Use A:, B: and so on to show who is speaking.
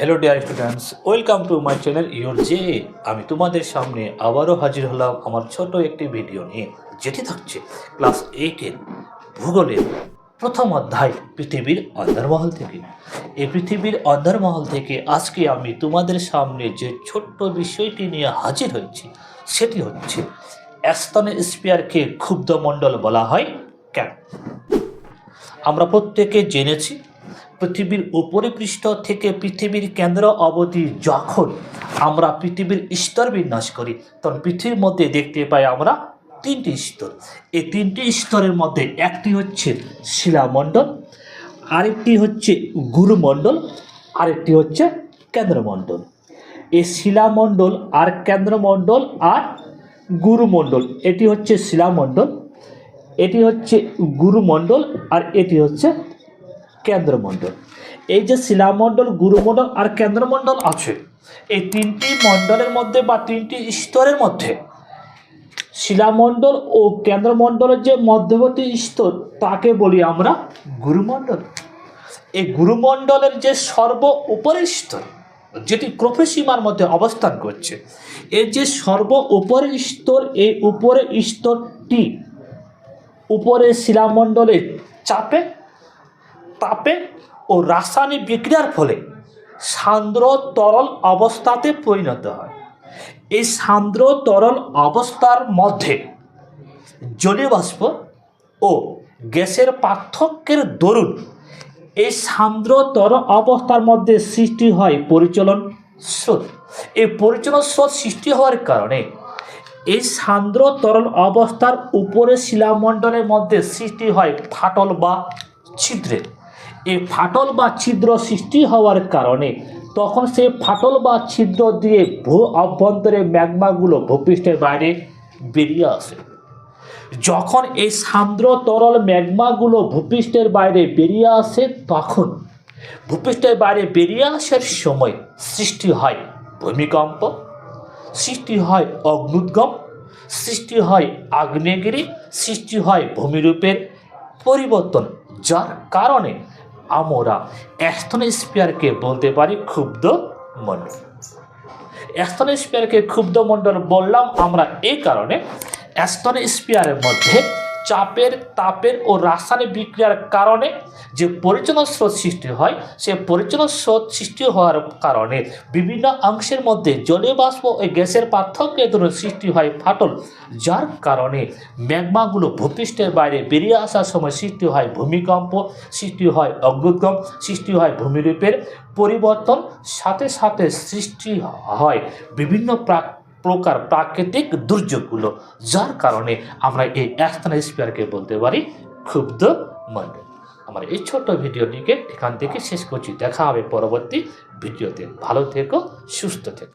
A: Hello dear students welcome to my channel your J আমি তোমাদের সামনে আবারও হাজির হলাম আমার ছোট একটি ভিডিও নিয়ে, যেটি থাকছে ক্লাস এইটের ভূগোলের প্রথম অধ্যায় পৃথিবীর অন্দরমহল থেকে। এই পৃথিবীর অন্দরমহল থেকে আজকে আমি তোমাদের সামনে যে ছোট্ট বিষয়টি নিয়ে হাজির হয়েছি, সেটি হচ্ছে অ্যাস্তনে স্পিয়ারকে ক্ষুব্ধমণ্ডল বলা হয় কেন আমরা প্রত্যেকে জেনেছি পৃথিবীর উপরি পৃষ্ঠ থেকে পৃথিবীর কেন্দ্র অবধি যখন আমরা পৃথিবীর স্তর বিন্যাস করি, তখন পৃথিবীর মধ্যে দেখতে পাই আমরা তিনটি স্তর। এই তিনটি স্তরের মধ্যে একটি হচ্ছে শিলামণ্ডল, আরেকটি হচ্ছে গুরুমণ্ডল, আরেকটি হচ্ছে কেন্দ্রমণ্ডল। এই শিলামণ্ডল আর কেন্দ্রমণ্ডল আর গুরুমণ্ডল, এটি হচ্ছে শিলামণ্ডল, এটি হচ্ছে গুরুমণ্ডল আর এটি হচ্ছে কেন্দ্রমণ্ডল। এই যে শিলামণ্ডল, গুরুমণ্ডল আর কেন্দ্রমণ্ডল আছে, এই তিনটি মণ্ডলের মধ্যে বা তিনটি স্তরের মধ্যে, শিলামণ্ডল ও কেন্দ্রমণ্ডলের যে মধ্যবর্তী স্তর, তাকে বলি আমরা গুরুমণ্ডল। এই গুরুমণ্ডলের যে সর্ব উপরের স্তর, যেটি ক্রোফেসীমার মধ্যে অবস্থান করছে, এর যে সর্ব উপরের স্তর, এই উপরের স্তরটি উপরে শিলামণ্ডলের চাপে তাপে ও রাসায়নিক বিক্রিয়ার ফলে সান্দ্র তরল অবস্থাতে পরিণত হয়। এই সান্দ্র তরল অবস্থার মধ্যে জলীয় বাষ্প ও গ্যাসের পার্থক্যের দরুন এই সান্দ্র তরল অবস্থার মধ্যে সৃষ্টি হয় পরিচলন স্রোত। এই পরিচলন স্রোত সৃষ্টি হওয়ার কারণে এই সান্দ্র তরল অবস্থার উপরে শিলামণ্ডলের মধ্যে সৃষ্টি হয় ফাটল বা ছিদ্রের এই ফাটল বা ছিদ্র সৃষ্টি হওয়ার কারণে তখন সেই ফাটল বা ছিদ্র দিয়ে ভূ অভ্যন্তরে ম্যাগমাগুলো ভূপৃষ্ঠের বাইরে বেরিয়ে আসে। যখন এই সান্দ্র তরল ম্যাগমাগুলো ভূপৃষ্ঠের বাইরে বেরিয়ে আসে, তখন ভূপৃষ্ঠের বাইরে বেরিয়ে আসার সময় সৃষ্টি হয় ভূমিকম্প, সৃষ্টি হয় অগ্নুদ্গম, সৃষ্টি হয় আগ্নেয়গিরি, সৃষ্টি হয় ভূমিরূপের পরিবর্তন, যার কারণে আমরা অ্যাস্থনোস্পিয়ারকে বলতে পারি ক্ষুব্ধ মণ্ডল। অ্যাস্থনোস্পিয়ারকে ক্ষুব্ধ মণ্ডল বললাম আমরা এই কারণে অ্যাস্থনোস্পিয়ারের মধ্যে চাপের, তাপের ও রাসায়নিক বিক্রিয়ার কারণে যে পরিচালন স্রোত সৃষ্টি হয়, সে পরিচালন স্রোত সৃষ্টি হওয়ার কারণে বিভিন্ন অংশের মধ্যে জলীয় বাষ্প ও গ্যাসের পার্থক্যের দরুন সৃষ্টি হয় ফাটল, যার কারণে ম্যাগমাগুলো ভূপৃষ্ঠের বাইরে বেরিয়ে আসার সময় সৃষ্টি হয় ভূমিকম্প, সৃষ্টি হয় অগ্নুদ্গম সৃষ্টি হয় ভূমিরূপের পরিবর্তন, সাথে সাথে সৃষ্টি হয় বিভিন্ন প্রাক প্রকার প্রাকৃতিক দুর্যোগগুলো, যার কারণে আমরা এই অ্যাস্থনোস্ফিয়ারকে বলতে পারি ক্ষুব্ধ মণ্ডল আমার এই ছোট্ট ভিডিওটিকে এখান থেকে শেষ করছি। দেখা হবে পরবর্তী ভিডিওতে। ভালো থেকো, সুস্থ থেকো।